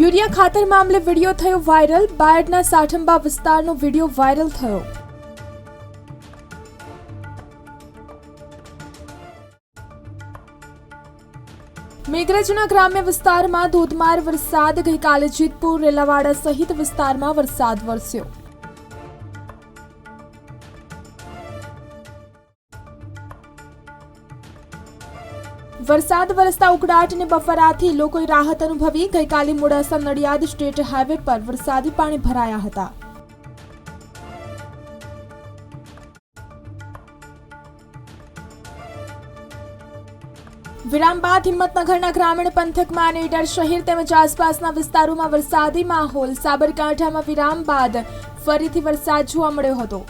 Urea ખાતર મામલે video થયો વાયરલ. બાયડના સાઠંબા વિસ્તારનો વીડિયો વાયરલ થયો. મેઘરજના ગ્રામ્ય વિસ્તારમાં ધોધમાર વરસાદ. ગઈકાલે જીતપુર, રેલાવાડા સહિત વિસ્તારમાં વરસાદ વરસ્યો. વરસાદ વરસતા ઉકળાટ અને બફરાથી લોકોએ રાહત અનુભવી. ગઈકાલે મોડાસા નડિયાદ સ્ટેટ હાઈવે પર વરસાદી પાણી ભરાયા હતા. વિરામ બાદ હિંમતનગરના ગ્રામીણ પંથકમાં અને ઈડર શહેર તેમજ આસપાસના વિસ્તારોમાં વરસાદી માહોલ. સાબરકાંઠામાં વિરામ બાદ ફરીથી વરસાદ જોવા મળ્યો હતો.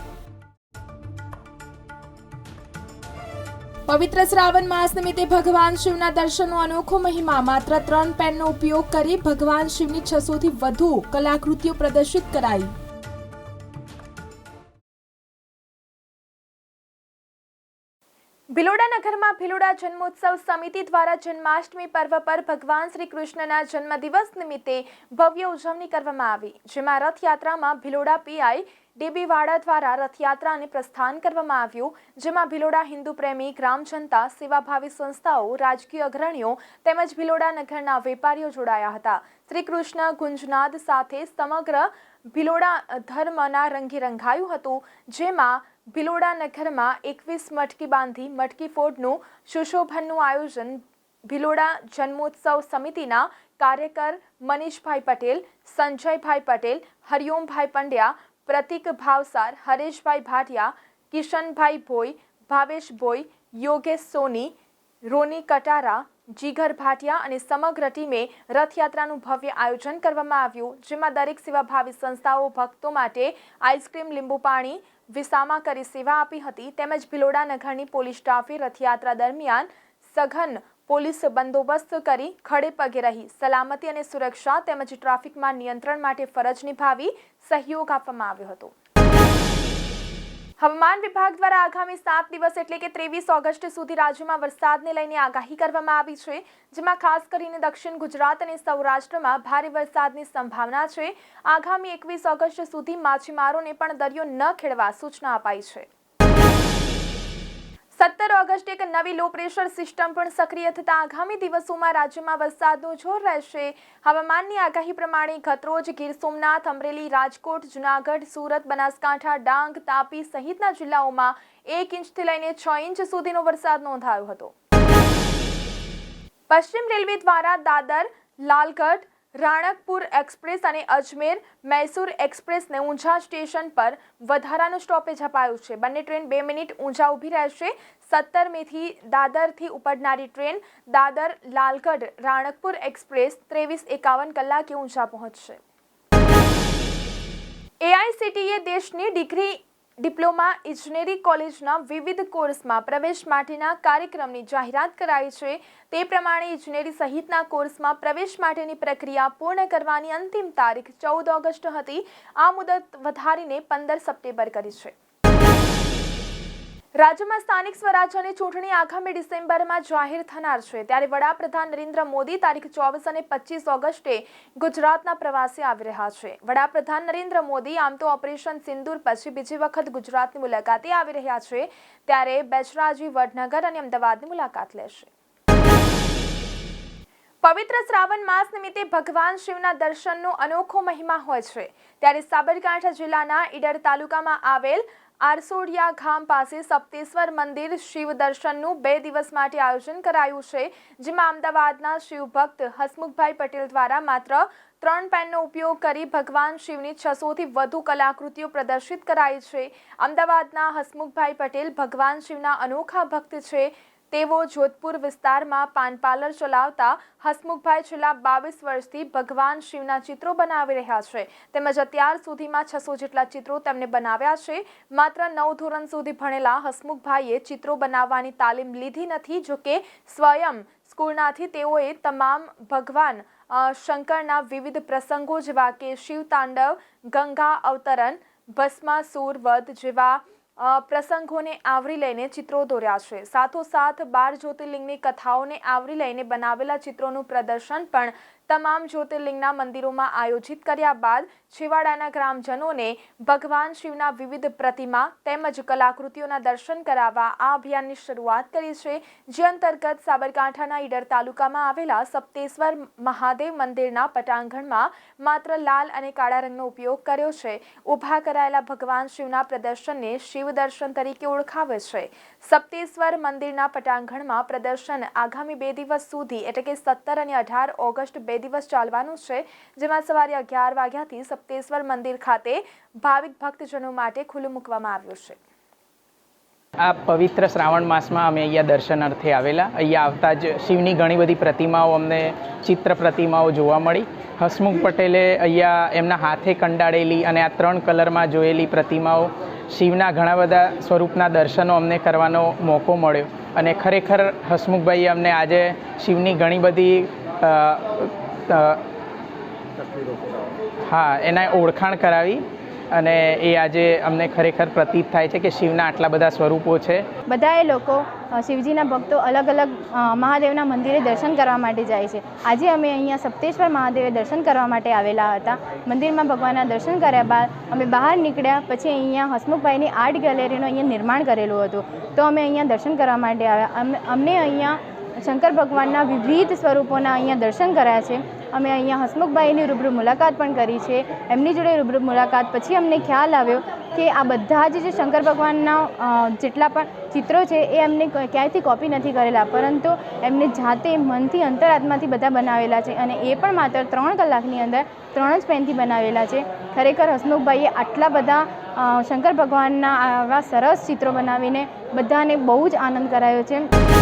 પવિત્ર શ્રાવણ માસ નિમિત્તે ભગવાન શિવના દર્શનનો અનોખો મહિમા. માત્ર ત્રણ પેનનો ઉપયોગ કરી ભગવાન શિવની છસોથી વધુ કલાકૃતિઓ પ્રદર્શિત કરાઈ. ભિલોડા નગરમાં ભિલોડા જન્મોત્સવ સમિતિ દ્વારા જન્માષ્ટમી પર્વ પર ભગવાન શ્રી કૃષ્ણના જન્મદિવસ નિમિત્તે ભવ્ય ઉજવણી કરવામાં આવી, જેમાં રથયાત્રામાં ભિલોડા પીઆઈ ડેબીવાડા દ્વારા રથયાત્રાને પ્રસ્થાન કરવામાં આવ્યું, જેમાં ભિલોડા હિન્દુ પ્રેમી, ગ્રામ જનતા, સેવાભાવી સંસ્થાઓ, રાજકીય અગ્રણીઓ તેમજ ભિલોડા નગરના વેપારીઓ જોડાયા હતા. શ્રી કૃષ્ણ ગુંજનાદ સાથે સમગ્ર ભિલોડા ધર્મના રંગે રંગાયું હતું, જેમાં ભિલોડા નગરમાં એકવીસ મટકી બાંધી મટકી ફોડનું સુશોભનનું આયોજન ભિલોડા જન્મોત્સવ સમિતિના કાર્યકર મનીષભાઈ પટેલ, સંજયભાઈ પટેલ, હરિઓમભાઈ પંડ્યા, પ્રતિક ભાવસાર, હરેશભાઈ ભાટિયા, કિશનભાઈ ભોઈ, ભાવેશ ભોઈ, યોગેશ સોની, રોની કટારા જીગર ભાટિયા અને સમગ્ર ટીમે રથયાત્રાનું ભવ્ય આયોજન કરવામાં આવ્યું, જેમાં દરેક સેવાભાવી સંસ્થાઓ ભક્તો માટે આઈસ્ક્રીમ, લીંબુ પાણી, વિસામા કરી સેવા આપી હતી. તેમજ ભિલોડા નગરની પોલીસ સ્ટાફે રથયાત્રા દરમિયાન સઘન પોલીસ બંદોબસ્ત કરી ખડે પગે રહી. સલામતી અને સુરક્ષા તેમજ ટ્રાફિકમાં નિયંત્રણ માટે ફરજ નિભાવી સહયોગ આપવામાં આવ્યો હતો. હવામાન વિભાગ દ્વારા આગામી સાત દિવસ એટલે કે ત્રેવીસ ઓગસ્ટ સુધી રાજ્યમાં વરસાદને લઈને આગાહી કરવામાં આવી છે, જેમાં ખાસ કરીને દક્ષિણ ગુજરાત અને સૌરાષ્ટ્રમાં ભારે વરસાદની સંભાવના છે. આગામી એકવીસ ઓગસ્ટ સુધી માછીમારોને પણ દરિયો ન ખેડવા સૂચના અપાઈ છે. સત્તર ઓગસ્ટે એક નવી લો પ્રેશર સિસ્ટમ પણ સક્રિય થતા આગામી દિવસોમાં રાજ્યમાં વરસાદનું જોર રહેશે. હવામાનની આગાહી પ્રમાણે ગતરોજ ગીર સોમનાથ, અમરેલી, રાજકોટ, જુનાગઢ, સુરત, બનાસકાંઠા, ડાંગ, તાપી સહિતના જિલ્લાઓમાં એક ઇંચથી લઈને છ ઇંચ સુધીનો વરસાદ નોંધાયો હતો. પશ્ચિમ રેલવે દ્વારા દાદર, લાલગઢ રાણકપુર એક્સપ્રેસ અને અજમેર મૈસૂર એક્સપ્રેસને ઊંઝા સ્ટેશન પર વધારાનું સ્ટોપેજ અપાયું છે. બંને ટ્રેન બે મિનિટ ઊંઝા ઊભી રહેશે. સત્તર મેથી દાદરથી ઉપડનારી ટ્રેન દાદર લાલગઢ રાણકપુર એક્સપ્રેસ ત્રેવીસ એકાવન કલાકે ઊંઝા પહોંચશે. એઆઈસીટીએ દેશની ડિગ્રી ડિપ્લોમા ઇજનેરી કોલેજના વિવિધ કોર્સમાં પ્રવેશ માટેના કાર્યક્રમની જાહેરાત કરાઈ છે. તે પ્રમાણે ઇજનેરી સહિતના કોર્સમાં પ્રવેશ માટેની પ્રક્રિયા પૂર્ણ કરવાની અંતિમ તારીખ ચૌદ ઓગસ્ટ હતી. આ મુદત વધારીને પંદર સપ્ટેમ્બર કરી છે. રાજ્યમાં સ્થાનિક સ્વરાજ્યની ચૂંટણી આગામી ડિસેમ્બરમાં જાહેર થનાર છે. ત્યારે વડાપ્રધાન નરેન્દ્ર મોદી તારીખ ચોવીસ અને પચીસ ઓગસ્ટે ગુજરાતના પ્રવાસે આવી રહ્યા છે. વડાપ્રધાન નરેન્દ્ર મોદી આમ તો ઓપરેશન સિંદૂર પછી બીજી વખત ગુજરાતની મુલાકાતે આવી રહ્યા છે. ત્યારે બેચરાજી વડનગર અને અમદાવાદની મુલાકાત લેશે. પવિત્ર શ્રાવણ માસ નિમિત્તે ભગવાન શિવના દર્શનનો અનોખો મહિમા હોય છે. ત્યારે સાબરકાંઠા જિલ્લાના ઈડર તાલુકામાં આવેલ આરસોડિયા ગામ પાસે સપ્તેશ્વર મંદિર શિવ દર્શનનું બે દિવસ માટે આયોજન કરાયું છે, જેમાં અમદાવાદના શિવભક્ત હસમુખભાઈ પટેલ દ્વારા માત્ર ત્રણ પેનનો ઉપયોગ કરી ભગવાન શિવની છસોથી વધુ કલાકૃતિઓ પ્રદર્શિત કરાઈ છે. અમદાવાદના હસમુખભાઈ પટેલ ભગવાન શિવના અનોખા ભક્ત છે. તેવો જોધપુર વિસ્તારમાં પાન ચલાવતા હસમુખભાઈ છેલ્લા બાવીસ વર્ષથી ભગવાન શિવના ચિત્રો બનાવી રહ્યા છે. તેમજ અત્યાર સુધીમાં છસો જેટલા ચિત્રો તેમને બનાવ્યા છે. માત્ર નવ ધોરણ સુધી ભણેલા હસમુખભાઈએ ચિત્રો બનાવવાની તાલીમ લીધી નથી જોકે સ્વયં સ્કૂલનાથી તેઓએ તમામ ભગવાન શંકરના વિવિધ પ્રસંગો જેવા કે શિવ તાંડવ, ગંગા અવતરણ, ભસ્માસુર વધ જેવા પ્રસંગોને આવરી લઈને ચિત્રો દોર્યા છે. સાથોસાથ બાર જ્યોતિર્લિંગની કથાઓને આવરી લઈને બનાવેલા ચિત્રોનું પ્રદર્શન પણ તમામ જ્યોતિર્લિંગના મંદિરોમાં આયોજિત કર્યા બાદ છેવાડાના ગ્રામજનોને ભગવાન શિવના વિવિધ પ્રતિમા તેમજ કલાકૃતિઓના દર્શન કરાવવા આ અભિયાનની શરૂઆત કરી છે, જે અંતર્ગત સાબરકાંઠાના ઈડર તાલુકામાં આવેલા સપ્તેશ્વર મહાદેવ મંદિરના પટાંગણમાં માત્ર લાલ અને કાળા રંગનો ઉપયોગ કર્યો છે. ઊભા કરાયેલા ભગવાન શિવના પ્રદર્શનને શિવ દર્શન તરીકે ઓળખાવે છે. સપ્તેશ્વર મંદિરના પટાંગણમાં પ્રદર્શન આગામી બે દિવસ સુધી એટલે કે સત્તર અને અઢાર ઓગસ્ટ બે દિવસ ચાલવાનું છે, જેમાં સવારે અગિયાર વાગ્યાથી સપ્તેશ્વર મંદિર ખાતે ભાવિક ભક્તજનો માટે ખુલ્લું મૂકવામાં આવ્યું છે. આ પવિત્ર શ્રાવણ માસમાં અમે અહીંયા દર્શન અર્થે આવેલા. અહીંયા આવતા જ શિવની ઘણી બધી પ્રતિમાઓ અમને, ચિત્ર પ્રતિમાઓ જોવા મળી. હસમુખ પટેલે અહીંયા એમના હાથે કંડાળેલી અને આ ત્રણ કલરમાં જોયેલી પ્રતિમાઓ શિવના ઘણા બધા સ્વરૂપના દર્શનો અમને કરવાનો મોકો મળ્યો. અને ખરેખર હસમુખભાઈએ અમને આજે શિવની ઘણી બધી હા, એના ઓળખાણ કરાવી અને એ આજે અમને ખરેખર પ્રતીત થાય છે કે શિવના આટલા બધા સ્વરૂપો છે. બધાએ લોકો શિવજીના ભક્તો અલગ અલગ મહાદેવના મંદિરે દર્શન કરવા માટે જાય છે. આજે અમે અહીંયા સપ્તેશ્વર મહાદેવે દર્શન કરવા માટે આવેલા હતા. મંદિરમાં ભગવાનના દર્શન કર્યા બાદ અમે બહાર નીકળ્યા, પછી અહીંયા હસમુખભાઈની આર્ટ ગેલેરીનું અહીંયા નિર્માણ કરેલું હતું. તો અમે અહીંયા દર્શન કરવા માટે આવ્યા. અમને અહીંયા શંકર ભગવાનના વિવિધ સ્વરૂપોના અહીંયા દર્શન કર્યા છે. અમે અહીંયા હસમુખભાઈની રૂબરૂ મુલાકાત પણ કરી છે. એમની જોડે રૂબરૂ મુલાકાત પછી અમને ખ્યાલ આવ્યો કે આ બધા જ જે શંકર ભગવાનના જેટલા પણ ચિત્રો છે એ એમને ક્યાંયથી કોપી નથી કરેલા. પરંતુ એમને જાતે મનથી અંતરાત્માથી બધા બનાવેલા છે અને એ પણ માત્ર ત્રણ કલાકની અંદર ત્રણ જ પેનથી બનાવેલા છે. ખરેખર હસમુખભાઈએ આટલા બધા શંકર ભગવાનના આવા સરસ ચિત્રો બનાવીને બધાને બહુ જ આનંદ કરાયો છે.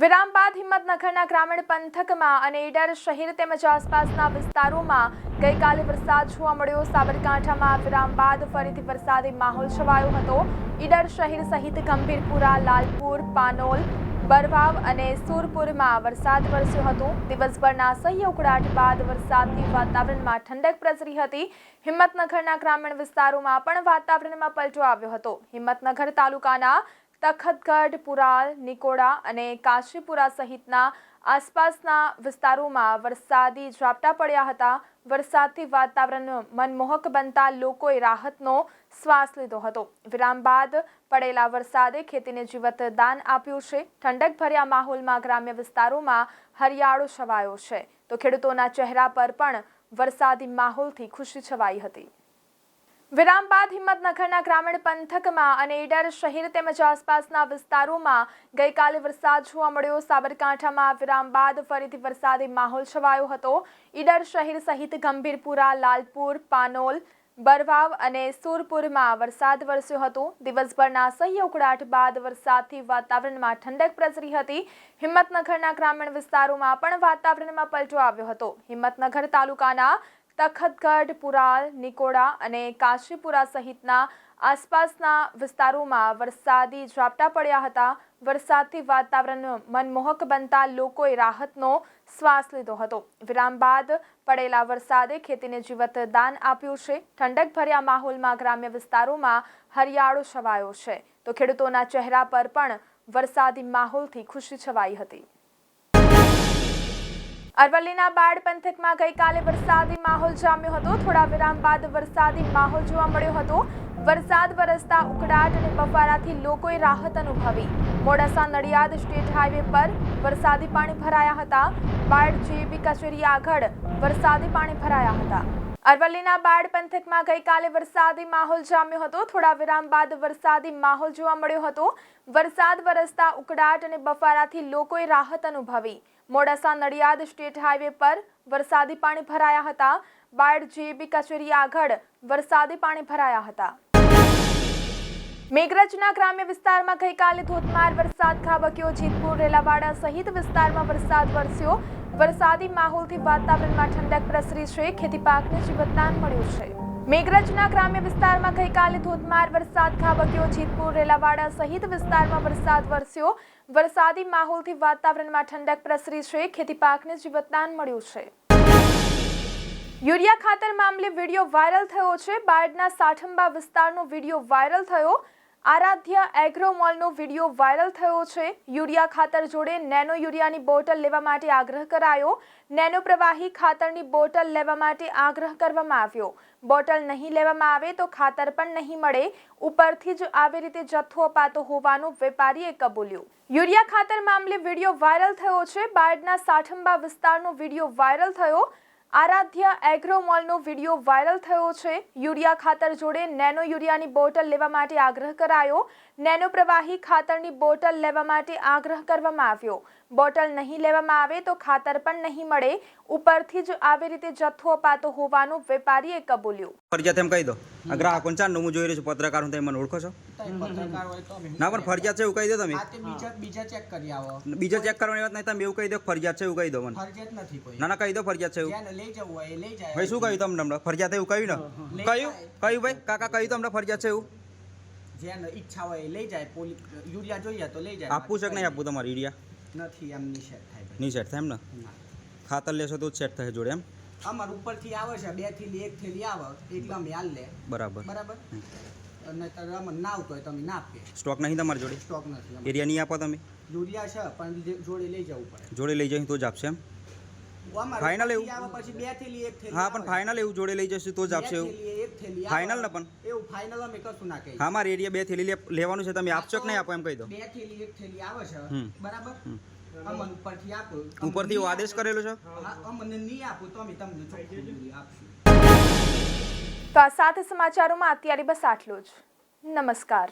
વિરામ બાદ હિંમતનગરના ગ્રામીણ પંથકમાં અને ઈડર શહેર તેમજ આસપાસના વિસ્તારોમાં ગઈકાલે વરસાદ જોવા મળ્યો. સાબરકાંઠામાં વિરામ બાદ ફરીથી વરસાદી માહોલ છવાયો હતો. ઈડર શહેર સહિત ગંભીરપુરા, લાલપુર, પાનોલ, બરવાવ અને સુરપુરમાં વરસાદ વરસ્યો હતો. દિવસભરના સહ્ય ઉકળાટ બાદ વરસાદથી વાતાવરણમાં ઠંડક પ્રસરી હતી. હિંમતનગરના ગ્રામીણ વિસ્તારોમાં પણ વાતાવરણમાં પલટો આવ્યો હતો. હિંમતનગર તાલુકાના તખતગઢ, પુરાલ, નિકોડા અને કાશીપુરા સહિતના આસપાસના વિસ્તારોમાં વરસાદી ઝાપટા પડ્યા હતા. વરસાદથી વાતાવરણ મનમોહક બનતા લોકોએ રાહતનો શ્વાસ લીધો હતો. વિરામ બાદ પડેલા વરસાદે ખેતીને જીવત દાન આપ્યું છે. ઠંડક ભર્યા માહોલમાં ગ્રામ્ય વિસ્તારોમાં હરિયાળો છવાયો છે. તો ખેડૂતોના ચહેરા પર પણ વરસાદી માહોલથી ખુશી છવાઈ હતી. વિરામ બાદ હિંમતનગરના ગ્રામીણ પંથકમાં અને ઈડર શહેર તેમજ આસપાસના વિસ્તારોમાં ગઈકાલે વરસાદ જોવા મળ્યો. સાબરકાંઠામાં વિરામ બાદ ફરીથી વરસાદી માહોલ છવાયો હતો. ઈડર શહેર સહિત ગંભીરપુરા, લાલપુર, પાનોલ, બરવાવ અને સુરપુરમાં વરસાદ વરસ્યો હતો. દિવસભરના સહ્ય ઉકળાટ બાદ વરસાદથી વાતાવરણમાં ઠંડક પ્રસરી હતી. હિંમતનગરના ગ્રામીણ વિસ્તારોમાં પણ વાતાવરણમાં પલટો આવ્યો હતો. હિંમતનગર તાલુકાના તખતગઢ, પુરાલ, નિકોડા અને કાશીપુરા સહિતના આસપાસના વિસ્તારોમાં વરસાદી ઝાપટા પડ્યા હતા. વરસાદથી વાતાવરણ મનમોહક બનતા લોકોએ રાહતનો શ્વાસ લીધો હતો. વિરામ બાદ પડેલા વરસાદે ખેતીને જીવત દાન આપ્યું છે. ઠંડક ભર્યા માહોલમાં ગ્રામ્ય વિસ્તારોમાં હરિયાળો છવાયો છે. તો ખેડૂતોના ચહેરા પર પણ વરસાદી માહોલથી ખુશી છવાઈ હતી. અરવલ્લીના બાળ પંથકમાં ગઈકાલે વરસાદી માહોલ જામ્યો હતો. થોડા વિરામ બાદ વરસાદી માહોલ જોવા મળ્યો હતો. વરસાદ વરસતા ઉકળાટ અને બફારાથી લોકોએ રાહત અનુભવી. મોડાસા નડિયાદ સ્ટેટ હાઈવે પર વરસાદી પાણી ભરાયા હતા. બાળ જીબી કચેરી આગળ વરસાદી પાણી ભરાયા હતા. અરવલ્લીના બાળ પંથકમાં ગઈકાલે વરસાદી માહોલ જામ્યો હતો. થોડા વિરામ બાદ વરસાદી માહોલ જોવા મળ્યો હતો. વરસાદ વરસતા ઉકળાટ અને બફારાથી લોકોએ રાહત અનુભવી. મોડાસા નડિયાદ સ્ટેટ હાઈવે પર વરસાદી પાણી ભરાયા હતા. બાયડ જીબી કચેરી આગળ વરસાદી પાણી ભરાયા હતા. મેઘરજના ગ્રામ્ય વિસ્તારમાં ગઈકાલે ધોધમાર વરસાદ ખાબક્યો જેતપુર, રેલાવાડા સહિત વિસ્તારમાં વરસાદ વરસ્યો. વરસાદી માહોલથી વાતાવરણમાં ઠંડક પ્રસરી છે. ખેતી પાકને જીવતદાન મળ્યું છે. મેઘરજના ગ્રામ્ય વિસ્તારમાં ગઈકાલે ધોધમાર વરસાદ ખાબક્યો જીતપુર, રેલાવાડા સહિત વિસ્તારમાં વરસાદ વરસ્યો. વરસાદી માહોલથી વાતાવરણમાં ઠંડક પ્રસરી છે. ખેતી પાકને જીવતદાન મળ્યું છે. યુરિયા ખાતર મામલે વીડિયો વાયરલ થયો છે. બાયડના સાઠંબા વિસ્તારનો વીડિયો વાયરલ થયો. આરાધ્ય એગ્રો મોલનો વીડિયો વાયરલ થયો છે. યુરિયા ખાતર જોડે નેનો યુરિયાની બોટલ લેવા માટે આગ્રહ કરાયો. નેનો પ્રવાહી ખાતરની બોટલ લેવા માટે આગ્રહ કરવામાં આવ્યો. બોટલ નહીં લેવામાં આવે તો ખાતર પણ નહીં મળે. ઉપરથી જ આવી રીતે જથ્થો અપાતો હોવાનું વેપારીએ કબૂલ્યું. યુરિયા ખાતર મામલે વીડિયો વાયરલ થયો છે. બાયડના સાઠંબા વિસ્તારનો વીડિયો વાયરલ થયો. આરાધ્ય એગ્રો મોલનો વીડિયો વાયરલ થયો છે. યુરિયા ખાતર જોડે નેનો યુરિયાની બોટલ લેવા માટે આગ્રહ કરાયો. નેનો પ્રવાહી ખાતરની બોટલ લેવા માટે આગ્રહ કરવામાં આવ્યો. બોટલ નહીં લેવામાં આવે તો ખાતર પણ નહીં મળે. ઉપરથી જ આવી રીતે જથ્થો અપાતો હોવાનું વેપારીએ કબૂલ્યું. ફરજિયાત એમ કહી દો. આ ગ્રાહકોને ચારનું હું જોઈ રહ્યો છું પત્રકાર હું તમે મને ઓળખો છો? ના પણ ફરજિયાત છે એવું કહી દો તમે. બીજા બીજા ચેક કરી આવો. બીજો ચેક કરવાની વાત નહીં તમે એવું કહી દો ફરજિયાત છે એવું કહી દો મને. ફરજિયાત નથી કોઈ. ના ના કહી દો ફરજિયાત છે એવું. લઈ જવું હોય લઈ જાય. ભાઈ શું કહ્યું તમને હમણાં? ફરજિયાત એવું કહ્યું ને? કહ્યું? કહ્યું ભાઈ? કાકા કહ્યું તમને ફરજિયાત છે એવું? જેને ઈચ્છા હોય લઈ જાય. પોલી યુરિયા જોઈએ તો લઈ જાય. આપવું છે કે નહીં આપવું તમારે ઈડિયા નથી એમ ની સેટ થાય નહીં સેટ થાય એમ ને? ખાતર લેશો તો જ સેટ થાય જોડે એમ? અમાર ઉપરથી આવે છે બે થેલી એક થેલી આવે. એકદમ હાલ લે. બરાબર. બરાબર? અને અમને ના આવતો હોય તો અમે ના આપીએ સ્ટોક નહીં તમારી જોડે? સ્ટોક નથી એરિયા નહીં આપો તમે? યુરિયા છે પણ જોડે લઈ જવું પડે. જોડે લઈ જઈશું તો જ આપશે એમ? ઉપરથી એવું? પછી બે થેલી એક થેલી હા પણ ફાઇનલ એવું જોડે લઈ જશું તો જ આપશે એવું? એક થેલી ફાઇનલ ને પણ? એવું ફાઇનલ અમે કશું ના કહીએ. હા મારે એરિયા બે થેલી લેવાનું છે તમે આપશો કે નહીં આપો એમ કહી દો? બે થેલી એક થેલી આવે છે બરાબર? અમન ઉપરથી આપો. ઉપરથી આદેશ કરેલો છે? અમને નહીં આપો તો અમે તમને આપશું. તો આ સાથે સમાચારોમાં અત્યારે બસ આટલું જ. નમસ્કાર.